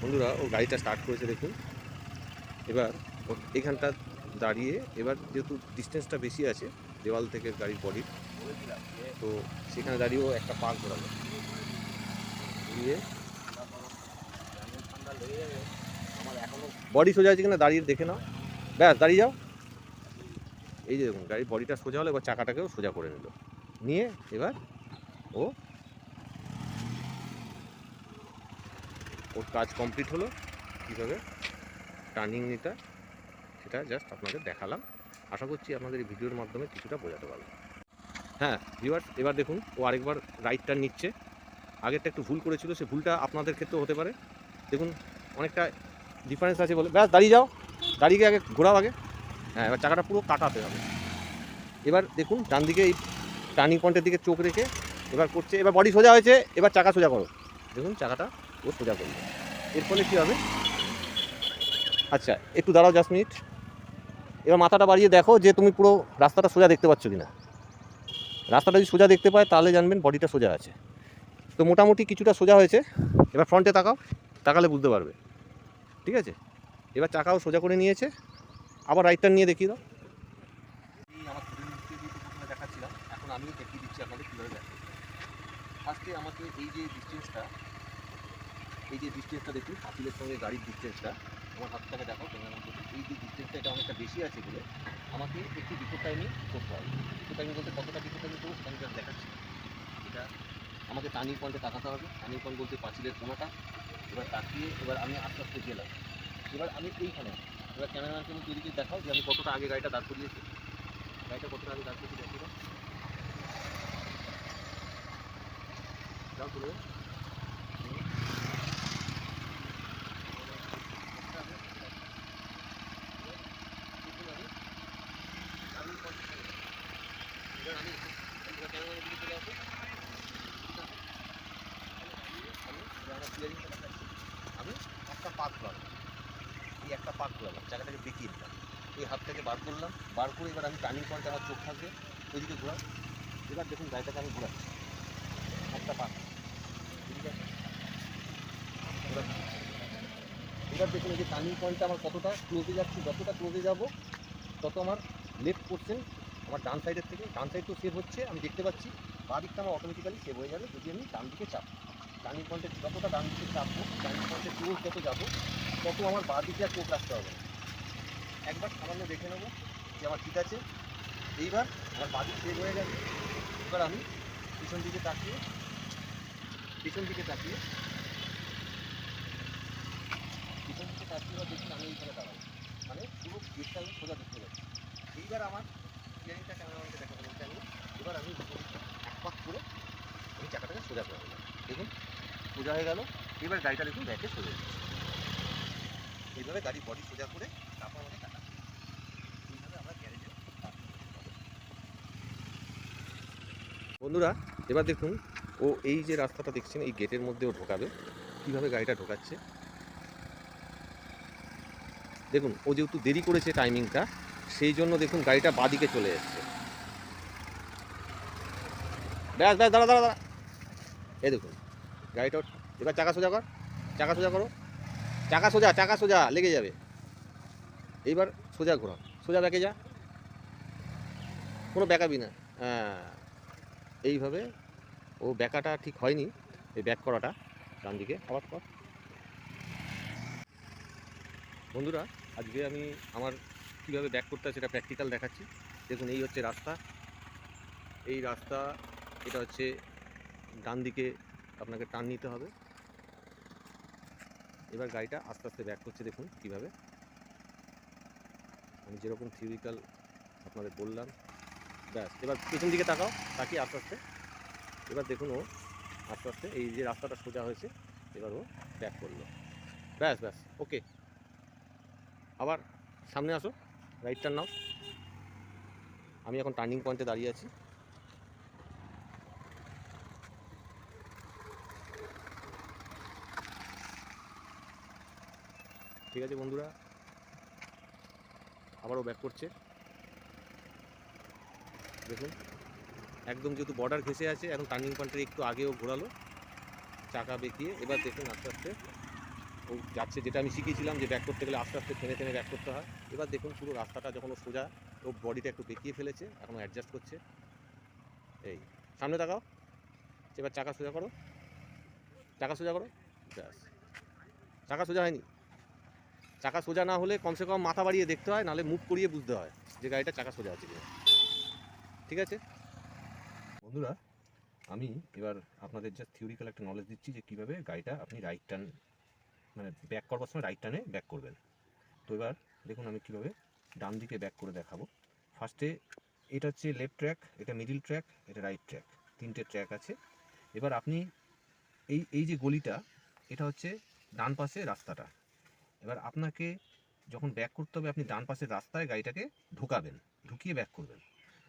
বন্ধুরা, ও গাড়িটা স্টার্ট করেছে দেখুন। এবার এখানটা দাঁড়িয়ে, এবার যেহেতু ডিস্টেন্সটা বেশি আছে, দেওয়াল থেকে গাড়ির বডির তো সেখানে দাঁড়িয়ে ও একটা পাক ঘোরালো দিয়ে বডি সোজা আছে কিনা দাঁড়িয়ে দেখে নাও। ব্যাস, দাঁড়িয়ে যাও। এই যে দেখুন, গাড়ির বডিটা সোজা হলো, এবার চাকাটাকেও সোজা করে নিল। নিয়ে এবার ও ওর কাজ কমপ্লিট হলো। কীভাবে টার্নিং নিতে সেটা জাস্ট আপনাদের দেখালাম। আশা করছি আপনাদের এই ভিডিওর মাধ্যমে কিছুটা বোঝাতে পারব হ্যাঁ ভিউয়ার্স এবার দেখুন, ও আরেকবার রাইট টার্ন নিচ্ছে। আগেরটা একটু ভুল করেছিল, সে ভুলটা আপনাদের ক্ষেত্রেও হতে পারে। দেখুন, অনেকটা ডিফারেন্স আছে বলে। ব্যাস, দাঁড়িয়ে যাও। দাঁড়িয়ে আগে ঘোরাও আগে। হ্যাঁ এবার চাকাটা পুরো কাটাতে হবে। এবার দেখুন, ডান দিকে এই টার্নিং পয়েন্টের দিকে চোখ রেখে এবার করছে, এবার বডি সোজা হয়েছে, এবার চাকা সোজা করো। দেখুন, চাকাটা ও সোজা করবে এর ফলে কী হবে? আচ্ছা একটু দাঁড়াও জাস্ট মিনিট এবার মাথাটা বাড়িয়ে দেখো যে তুমি পুরো রাস্তাটা সোজা দেখতে পাচ্ছ কি না রাস্তাটা যদি সোজা দেখতে পায়, তাহলে জানবেন বডিটা সোজা আছে। তো মোটামুটি কিছুটা সোজা হয়েছে। এবার ফ্রন্টে তাকাও, তাকালে বুঝতে পারবে। ঠিক আছে? এবার চাকাও সোজা করে নিয়েছে। আবার রাইট টার্ন নিয়ে দেখিয়ে দাও। দেখাচ্ছিলাম। এখন আমি দেখিয়ে দিচ্ছি আপনাদের কীভাবে দেখো ফার্স্টে আমাকে এই যে ডিস্টেন্সটা এই যে ডিস্টেন্সটা দেখুন, পাঁচিলের সঙ্গে গাড়ির ডিস্টেন্সটা আমার হাতটাকে দেখাও ক্যামেরাম্যান করতে এই যে ডিস্টেন্সটা এটা অনেকটা বেশি আছে বলে আমাকে একটু বিফোর টাইমিং করতে হবে। বিফোর টাইমিং বলতে কতটা বিফোর টাইমিং করব just দেখাচ্ছি। এটা আমাকে টার্নিং পয়েন্টে তাকাতে হবে। টার্নিং পয়েন্ট বলতে পাঁচিলের কোনোটা। এবার তাকিয়ে, এবার আমি আস্তে আস্তে গেলাম। এবার আমি এইখানে, এবার ক্যামেরাম্যানকে আমি তৈরি দেখাও যে আমি কতটা আগে গাড়িটা দাঁড় করিয়েছি। গাড়িটা কতটা আগে দাঁড় করিয়েছি দাও যাও চলে যাও আমি একটা পাক ঘোরালাম এই একটা পাক ঘোরালাম জায়গাটাকে বেঁকিয়ে দিলাম। এই হাতটাকে বার করলাম। বার করে এবার আমি টার্নিং পয়েন্টে আমার চোখ থাকবে। ওইদিকে ঘোরাম এবার দেখুন গাড়িটাকে আমি ঘোরাচ্ছি। একটা পাক ঠিক আছে? এবার দেখুন যে টার্নিং পয়েন্টটা আমার কতটা ক্লোজে যাচ্ছে, যতটা ক্লোজে যাব, তত আমার লেফট পোর্শন আমার ডান সাইডের থেকে। ডান সাইড তো সেভ হচ্ছে, আমি দেখতে পাচ্ছি। বাঁ দিকটা আমার অটোমেটিক্যালি সেভ হয়ে যাবে যদি আমি ডান দিকে চাপ। টার্নিং পয়েন্টে যতটা ডান দিকে চাপবো টার্নিং পয়েন্টে ক্লোজ যত যাব, তত আমার বাঁ দিকে আর চোখ রাখতে হবে না। একবার সামান্য দেখে নেব যে আমার ঠিক আছে। এইবার আমার বাঁ দিক সেভ হয়ে গেছে। এবার আমি পিছন দিকে তাকিয়ে, পিছন দিকে তাকিয়ে, পিছন দিকে তাকিয়ে দেখুন আমি এইখানে দাঁড়াবো। মানে পুরো গেটটা আমি সোজা দেখতে পাচ্ছি এইবার আমার স্টিয়ারিংটা ক্যামেরাম্যানকে দেখাতে বলতে আমি এবার আমি এক পাক করে আমি চাকাটাকে সোজা করে দিলাম দেখুন, সোজা হয়ে গেল। এবার গাড়িটা দেখুন ব্যাকে সোজা এইভাবে গাড়ি বডি সোজা করে তারপর আমাকে টাকা এইভাবে আমরা গ্যারেজে বন্ধুরা, এবার দেখুন, ও এই যে রাস্তাটা দেখছেন, এই গেটের মধ্যেও ঢোকাবে। কীভাবে গাড়িটা ঢোকাচ্ছে? দেখুন, ও যেহেতু দেরি করেছে টাইমিংটা সেই জন্য দেখুন, গাড়িটা বাদিকে চলে এসছে। ব্যাস ব্যাস, দাঁড়া দাঁড়া দাঁড়া। এই দেখুন, গাড়িটা এবার চাকা সোজা কর, চাকা সোজা করো। চাকা সোজা চাকা সোজা, লেগে যাবে। এইবার সোজা ঘোরা সোজা ব্যাকে যা। কোনো ব্যাকাবি না। হ্যাঁ। এইভাবে ও ব্যাকাটা ঠিক হয়নি, এই ব্যাক করাটা ডান দিকে আবার কর। বন্ধুরা, আজকে আমি আমার কীভাবে ব্যাক করতে হয় সেটা প্র্যাকটিক্যাল দেখাচ্ছি। দেখুন, এই হচ্ছে রাস্তা। এই রাস্তা, এটা হচ্ছে ডান দিকে আপনাকে টার্ন নিতে হবে। এবার গাড়িটা আস্তে আস্তে ব্যাক করছে, দেখুন কীভাবে। আমি যেরকম থিওরিক্যাল আপনাদের বললাম ব্যাস, এবার পেছন দিকে তাকাও, তাকিয়ে আস্তে আস্তে। এবার দেখুন ও, আস্তে আস্তে এই যে রাস্তাটা সোজা হয়েছে, এবার ও ব্যাক করল। ব্যাস ব্যাস ওকে আবার সামনে আসো রাইট টার্ন নাও। আমি এখন টার্নিং পয়েন্টে দাঁড়িয়ে আছি। ঠিক আছে বন্ধুরা, আবারও ব্যাক করছে। দেখুন। একদম যেহেতু বর্ডার ঘেসে আছে, এখন টার্নিং পয়েন্টের একটু আগেও ঘোরালো, চাকা বেঁকিয়ে। এবার দেখুন আস্তে আস্তে ও যাচ্ছে, যেটা আমি শিখিয়েছিলাম যে ব্যাক করতে গেলে আস্তে আস্তে থেমে থেমে ব্যাক করতে হয়। এবার দেখুন পুরো রাস্তাটা যখন সোজা, ও বডিটা একটু বেঁকিয়ে ফেলেছে, এখন অ্যাডজাস্ট করছে। এই, সামনে তাকাও। এবার চাকা সোজা করো। চাকা সোজা করো। ব্যাস। চাকা সোজা হয়নি। চাকা সোজা না হলে কমসে কম মাথা বাড়িয়ে দেখতে হয়, নাহলে মুভ করিয়ে বুঝতে হয় যে গাড়িটা চাকা সোজা আছে কিনা। ঠিক আছে? বন্ধুরা, আমি এবার আপনাদের জাস্ট থিওরিক্যাল একটা নলেজ দিচ্ছি যে কীভাবে গাড়িটা আপনি রাইট টার্ন মানে ব্যাক করবার সময় রাইট টার্নে ব্যাক করবেন। তো এবার দেখুন আমি কীভাবে ডান দিকে ব্যাক করে দেখাবো। ফার্স্টে এটা হচ্ছে লেফট ট্র্যাক এটা মিডিল ট্র্যাক এটা রাইট ট্র্যাক তিনটে ট্র্যাক আছে। এবার আপনি এই এই যে গলিটা, এটা হচ্ছে ডান পাশে রাস্তাটা। এবার আপনাকে যখন ব্যাক করতে হবে, আপনি ডান পাশের রাস্তায় গাড়িটাকে ঢুকাবেন, ঢুকিয়ে ব্যাক করবেন।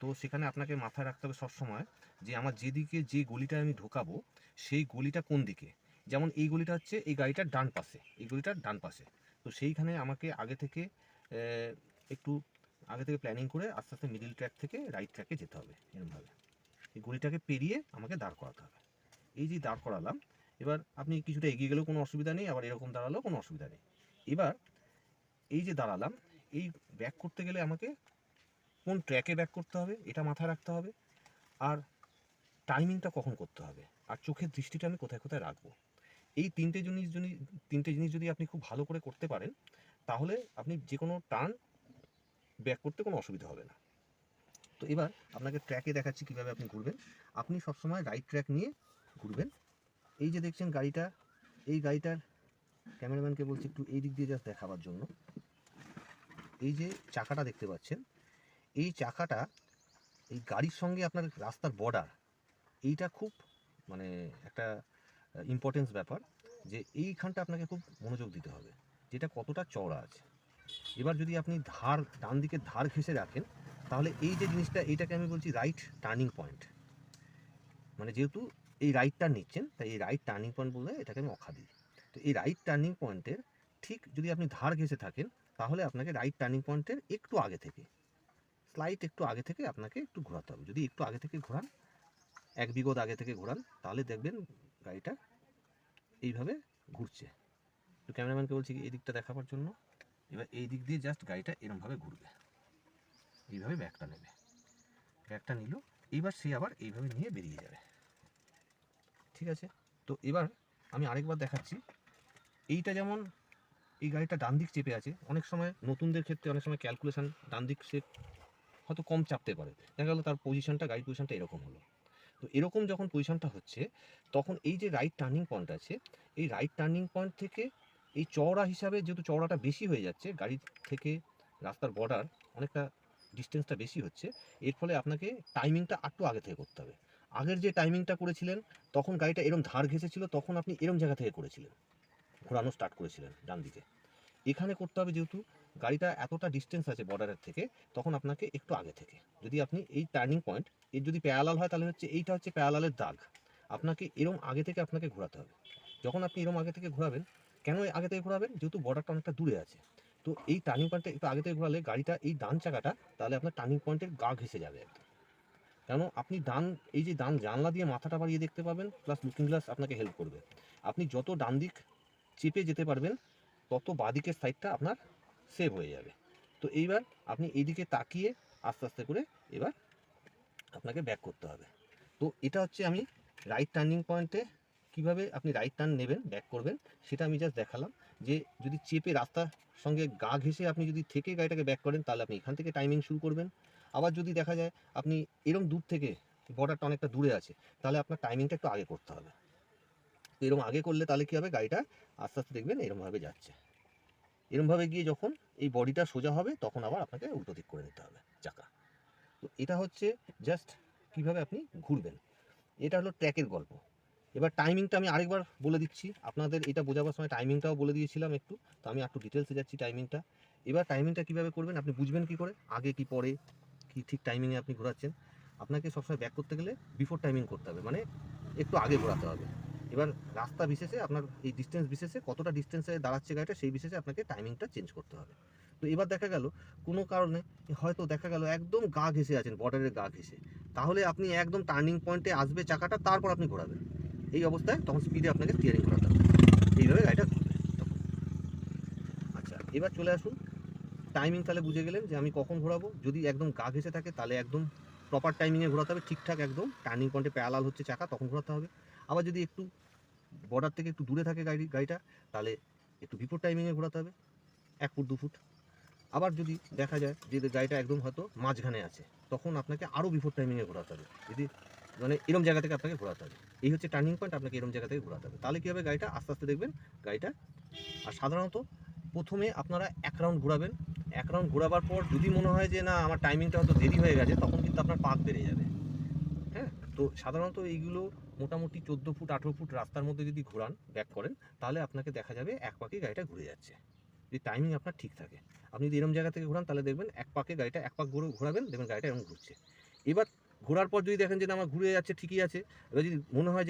তো সেখানে আপনাকে মাথায় রাখতে হবে সবসময় যে আমার যেদিকে যে গলিটা আমি ঢোকাবো, সেই গলিটা কোন দিকে? যেমন এই গলিটা হচ্ছে এই গাড়িটার ডান পাশে, এই গলিটার ডান পাশে। তো সেইখানে আমাকে আগে থেকে একটু আগে থেকে প্ল্যানিং করে আস্তে আস্তে মিডিল ট্র্যাক থেকে রাইট ট্র্যাকে যেতে হবে এরকমভাবে এই গলিটাকে পেরিয়ে আমাকে দাঁড় করাতে হবে। এই যে দাঁড় করালাম, এবার আপনি কিছুটা এগিয়ে গেলেও কোনো অসুবিধা নেই, আবার এরকম দাঁড়ালেও কোনো অসুবিধা নেই। এবার এই যে দাঁড়ালাম, এই ব্যাক করতে গেলে আমাকে কোন ট্র্যাকে ব্যাক করতে হবে, এটা মাথায় রাখতে হবে, আর টাইমিংটা কখন করতে হবে, আর চোখের দৃষ্টিটা আমি কোথায় কোথায় রাখব। এই তিনটে জিনিস যদি, তিনটে জিনিস যদি আপনি খুব ভালো করে করতে পারেন, তাহলে আপনি যে কোনো টার্ন ব্যাক করতে কোনো অসুবিধা হবে না। তো এবার আপনাকে ট্র্যাকে দেখাচ্ছি কীভাবে আপনি ঘুরবেন। আপনি সবসময় রাইট ট্র্যাক নিয়ে ঘুরবেন। এই যে দেখছেন গাড়িটা, এই গাড়িটার ক্যামেরাম্যানকে বলছি একটু এই দিক দিয়ে জাস্ট দেখাবার জন্য। এই যে চাকাটা দেখতে পাচ্ছেন এই চাকাটা এই গাড়ির সঙ্গে আপনার রাস্তার বর্ডার এইটা খুব মানে একটা ইম্পর্টেন্স ব্যাপার যে এইখানটা আপনাকে খুব মনোযোগ দিতে হবে, যেটা কতটা চওড়া আছে। এবার যদি আপনি ধার ডান দিকে ধার ঘেঁষে রাখেন, তাহলে এই যে জিনিসটা, এইটাকে আমি বলছি রাইট টার্নিং পয়েন্ট মানে যেহেতু এই রাইট টার্ন নিচ্ছেন, তাই এই রাইট টার্নিং পয়েন্ট বলে এটাকে আমি অখা দিই। তো এই রাইট টার্নিং পয়েন্টের ঠিক যদি আপনি ধার ঘেঁষে থাকেন, তাহলে আপনাকে রাইট টার্নিং পয়েন্টের একটু আগে থেকে স্লাইট একটু আগে থেকে আপনাকে একটু ঘোরাতে হবে। যদি একটু আগে থেকে ঘোরান, এক বিগত আগে থেকে ঘোরান, তাহলে দেখবেন গাড়িটা এইভাবে ঘুরছে। তো ক্যামেরাম্যানকে বলছি এই দিকটা দেখাবার জন্য। এবার এই দিক দিয়ে জাস্ট গাড়িটা এরমভাবে ঘুরবে। এইভাবে ব্যাগটা নেবে। ব্যাগটা নিল এইবার সে আবার এইভাবে নিয়ে বেরিয়ে যাবে। ঠিক আছে? তো এবার আমি আরেকবার দেখাচ্ছি। এইটা যেমন এই গাড়িটা ডান দিক চেপে আছে, অনেক সময় নতুনদের ক্ষেত্রে অনেক সময় ক্যালকুলেশান ডান দিক সে হয়তো কম চাপতে পারে। দেখা গেলো তার পজিশনটা গাড়ির পজিশনটা এরকম হলো। তো এরকম যখন পজিশনটা হচ্ছে, তখন এই যে রাইট টার্নিং পয়েন্ট আছে, এই রাইট টার্নিং পয়েন্ট থেকে এই চওড়া হিসাবে যেহেতু চওড়াটা বেশি হয়ে যাচ্ছে, গাড়ি থেকে রাস্তার বর্ডার অনেকটা ডিস্টেন্সটা বেশি হচ্ছে, এর ফলে আপনাকে টাইমিংটা একটু আগে থেকে করতে হবে। আগের যে টাইমিংটা করেছিলেন, তখন গাড়িটা এরম ধার ঘেঁষেছিল তখন আপনি এরম জায়গা থেকে করেছিলেন। ঘোরানো স্টার্ট করেছিলেন ডান দিকে। এখানে করতে হবে যেহেতু গাড়িটা এতটা ডিস্টেন্স আছে বর্ডারের থেকে, তখন আপনাকে একটু আগে থেকে। যদি আপনি এই টার্নিং পয়েন্ট এর যদি প্যারালাল হয়, তাহলে হচ্ছে এইটা হচ্ছে প্যারালালের দাগ। আপনাকে এরম আগে থেকে আপনাকে ঘোরাতে হবে। যখন আপনি এরম আগে থেকে ঘোরাবেন, কেন আগে থেকে ঘোরাবেন? যেহেতু বর্ডারটা অনেকটা দূরে আছে। তো এই টার্নিং পয়েন্টটা একটু আগে থেকে ঘোরালে গাড়িটা এই ডান চাকাটা, তাহলে আপনার টার্নিং পয়েন্টের গা ঘেসে যাবে একদম। কেন? আপনি ডান, এই যে ডান জানলা দিয়ে মাথাটা বাড়িয়ে দেখতে পাবেন প্লাস লুকিং গ্লাস আপনাকে হেল্প করবে। আপনি যত ডান দিক চেপে যেতে পারবেন তত বাদিকের সাইডটা আপনার সেভ হয়ে যাবে। তো এইবার আপনি এইদিকে তাকিয়ে আস্তে আস্তে করে এবার আপনাকে ব্যাক করতে হবে। তো এটা হচ্ছে আমি রাইট টার্নিং পয়েন্টে কীভাবে আপনি রাইট টার্ন নেবেন ব্যাক করবেন, সেটা আমি জাস্ট দেখালাম। যে যদি চেপে রাস্তার সঙ্গে গা ঘেঁষে আপনি যদি থেকে গাড়িটাকে ব্যাক করেন, তাহলে আপনি এখান থেকে টাইমিং শুরু করবেন। আবার যদি দেখা যায় আপনি এরম দূর থেকে বর্ডারটা অনেকটা দূরে আছে, তাহলে আপনার টাইমিংটা একটু আগে করতে হবে। তো এরকম আগে করলে তাহলে কী হবে? গাড়িটা আস্তে আস্তে দেখবেন এরমভাবে যাচ্ছে। এরমভাবে গিয়ে যখন এই বডিটা সোজা হবে, তখন আবার আপনাকে উল্টো দিক করে নিতে হবে, চাকা। তো এটা হচ্ছে জাস্ট কীভাবে আপনি ঘুরবেন। এটা হলো ট্র্যাকের গল্প। এবার টাইমিংটা আমি আরেকবার বলে দিচ্ছি। আপনাদের এটা বোঝাবার সময় টাইমিংটাও বলে দিয়েছিলাম একটু। তো আমি একটু ডিটেলসে যাচ্ছি টাইমিংটা এবার টাইমিংটা কীভাবে করবেন? আপনি বুঝবেন কি করে? আগে কি পরে? কি ঠিক টাইমিংয়ে আপনি ঘোরাচ্ছেন? আপনাকে সবসময় ব্যাক করতে গেলে বিফোর টাইমিং করতে হবে। মানে একটু আগে ঘোরাতে হবে। এবার রাস্তা বিশেষে আপনার এই ডিস্টেন্স বিশেষে কতটা ডিস্টেন্সে দাঁড়াচ্ছে গাড়িটা, সেই বিশেষে আপনাকে টাইমিংটা চেঞ্জ করতে হবে। তো এবার দেখা গেল, কোনো কারণে হয়তো দেখা গেল একদম গা ঘেসে আছেন বর্ডারের গা ঘেসে তাহলে আপনি একদম টার্নিং পয়েন্টে আসবে চাকাটা, তারপর আপনি ঘোরাবেন। এই অবস্থায় তখন স্পিডে আপনাকে স্টিয়ারিং করাতে হবে। এইভাবে গাড়িটা ঘুরবে তখন। এবার চলে আসুন। টাইমিং তাহলে বুঝে গেলেন যে আমি কখন ঘোরাবো। যদি একদম গা ঘেসে থাকে, তাহলে একদম প্রপার টাইমিংয়ে ঘোরাতে হবে। ঠিকঠাক একদম টার্নিং পয়েন্টে প্যারালাল হচ্ছে চাকা, তখন ঘোরাতে হবে। আবার যদি একটু বর্ডার থেকে একটু দূরে থাকে গাড়ি, গাড়িটা, তাহলে একটু বিপোর টাইমিংয়ে ঘোরাতে হবে। এক ফুট, দু ফুট। আবার যদি দেখা যায় যে গাড়িটা একদম হয়তো মাঝখানে আছে, তখন আপনাকে আরও বিফোর টাইমিংয়ে ঘোরাতে হবে। যদি মানে এরম জায়গা থেকে আপনাকে ঘোরাতে হবে। এই হচ্ছে টার্নিং পয়েন্ট আপনাকে এরম জায়গা থেকে ঘোরাতে হবে। তাহলে কী হবে গাড়িটা? আস্তে আস্তে দেখবেন গাড়িটা। আর সাধারণত প্রথমে আপনারা এক রাউন্ড ঘোরাবেন। এক রাউন্ড ঘোরাবার পর যদি মনে হয় যে, না, আমার টাইমিংটা হয়তো দেরি হয়ে গেছে, তখন কিন্তু আপনার পাক বেড়ে যাবে। হ্যাঁ? তো সাধারণত এইগুলো মোটামুটি চোদ্দ ফুট, আঠেরো ফুট রাস্তার মধ্যে যদি ঘোরান, ব্যাক করেন, তাহলে আপনাকে দেখা যাবে এক পাকে গাড়িটা ঘুরে যাচ্ছে। যদি টাইমিং আপনার ঠিক থাকে। আপনি যদি এরম জায়গা থেকে ঘোরান, তাহলে দেখবেন এক পাকে গাড়িটা এক পাক ঘুরে ঘোরাবেন, দেখবেন গাড়িটা এরকম ঘুরছে। এবার ঘোরার পর যদি দেখেন যে না, আমার ঘুরে যাচ্ছে, ঠিকই আছে। এবার যদি মনে হয় যে